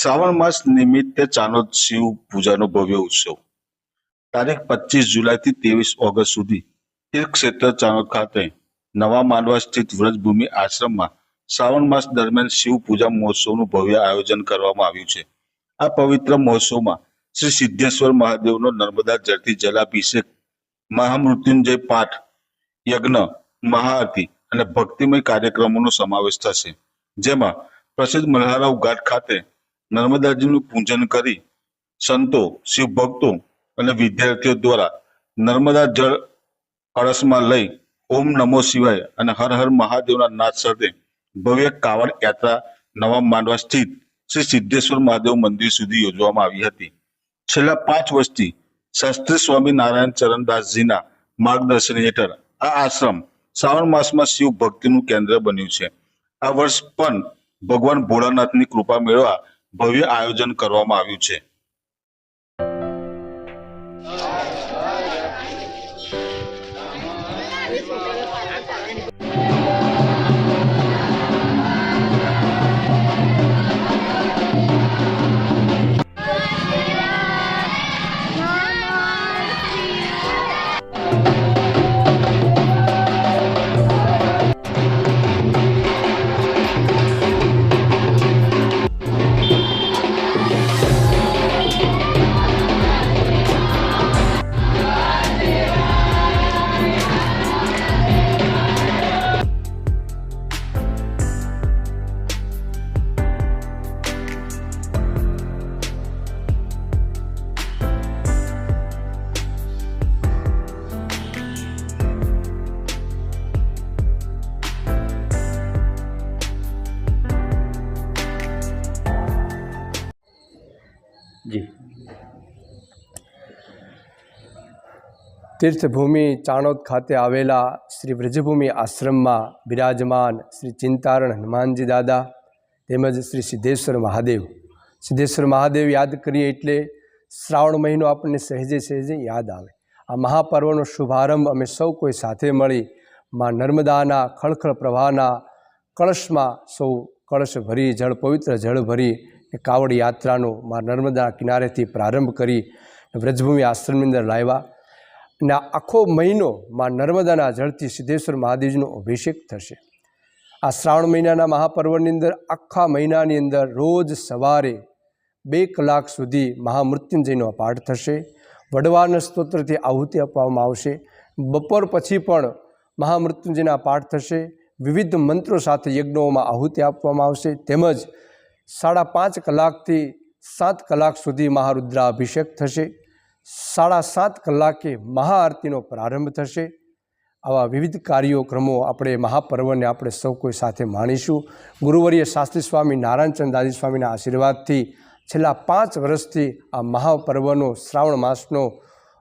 શ્રાવણ માસ નિમિત્તે ચાનોદ શિવ પૂજાનો ભવ્ય ઉત્સવ. તારીખ પચીસ જુલાઈથી ત્રેવીસ ઓગસ્ટ સુધી તીર્થક્ષેત્ર ચાણોદ ખાતે નવા માંડવા સ્થિત વ્રજભૂમિ આશ્રમમાં શ્રાવણ માસ દરમિયાન શિવ પૂજા મહોત્સવનું ભવ્ય આયોજન કરવામાં આવ્યું છે. આ પવિત્ર મહોત્સવમાં શ્રી સિદ્ધેશ્વર મહાદેવનો નર્મદા જળથી જલાભિષેક, મહામૃત્યુંજય પાઠ, યજ્ઞ, મહાઆરતી અને ભક્તિમય કાર્યક્રમોનો સમાવેશ થશે. જેમાં પ્રસિદ્ધ મલ્હારાવ ઘાટ ખાતે નર્મદાજીનું પૂજન કરી સંતો શિવ ભક્તો અને વિદ્યાર્થીઓ દ્વારા નર્મદા જળ કળશમાં લઈ ઓમ નમો શિવાય અને હર હર મહાદેવના નાદ સાથે ભવ્ય કાવડ યાત્રા નવા માંડવા સ્થિત શ્રી સિદ્ધેશ્વર મહાદેવ મંદિર સુધી યોજવામાં આવી હતી. છેલ્લા પાંચ વર્ષથી શાસ્ત્રી સ્વામી નારાયણ ચરણદાસજીના માર્ગદર્શન હેઠળ આ આશ્રમ શ્રાવણ માસમાં શિવ ભક્તિનું કેન્દ્ર બન્યું છે. આ વર્ષ પણ ભગવાન ભોળાનાથની કૃપા મેળવવા ભવ્ય આયોજન કરવામાં આવ્યું છે. જી તીર્થભૂમિ ચાણોદ ખાતે આવેલા શ્રી વ્રજભૂમિ આશ્રમમાં બિરાજમાન શ્રી ચિંતારણ હનુમાનજી દાદા તેમજ શ્રી સિદ્ધેશ્વર મહાદેવ. સિદ્ધેશ્વર મહાદેવ યાદ કરીએ એટલે શ્રાવણ મહિનો આપણને સહેજે સહેજે યાદ આવે. આ મહાપર્વનો શુભારંભ અમે સૌ કોઈ સાથે મળી માં નર્મદાના ખળખળ પ્રવાહના કળશમાં સૌ કળશ ભરી, જળ પવિત્ર જળ ભરી એ કાવડ યાત્રાનો માં નર્મદા કિનારેથી પ્રારંભ કરી વ્રજભૂમિ આશ્રમની અંદર લાવ્યા. આ આખો મહિનો માં નર્મદાના જળથી સિદ્ધેશ્વર મહાદેવજીનો અભિષેક થશે. આ શ્રાવણ મહિનાના મહાપર્વની અંદર, આખા મહિનાની અંદર રોજ સવારે બે કલાક સુધી મહામૃત્યુંજયનો પાઠ થશે. વડવાના સ્તોત્રથી આહુતિ આપવામાં આવશે. બપોર પછી પણ મહામૃત્યુંજયના પાઠ થશે. વિવિધ મંત્રો સાથે યજ્ઞોમાં આહુતિ આપવામાં આવશે. તેમજ સાડા પાંચ કલાકથી સાત કલાક સુધી મહારુદ્રાભિષેક થશે. સાડા સાત કલાકે મહાઆરતીનો પ્રારંભ થશે. આવા વિવિધ કાર્યક્રમો આપણે મહાપર્વને આપણે સૌ કોઈ સાથે માણીશું. ગુરુવર્ય શાસ્ત્રી સ્વામી નારાયણચંદ દાદી સ્વામીના આશીર્વાદથી છેલ્લા પાંચ વર્ષથી આ મહાપર્વનો, શ્રાવણ માસનો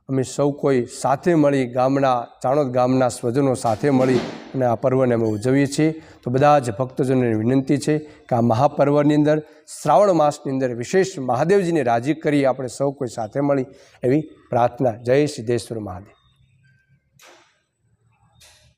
અમે સૌ કોઈ સાથે મળી ગામના, ચાણોદ ગામના સ્વજનો સાથે મળી અને આ પર્વને અમે ઉજવીએ છીએ. તો બધા જ ભક્તજનોને વિનંતી છે કે આ મહાપર્વની અંદર, શ્રાવણ માસની અંદર વિશેષ મહાદેવજીને રાજી કરી આપણે સૌ કોઈ સાથે મળી એવી પ્રાર્થના. જય સિદ્ધેશ્વર મહાદેવ.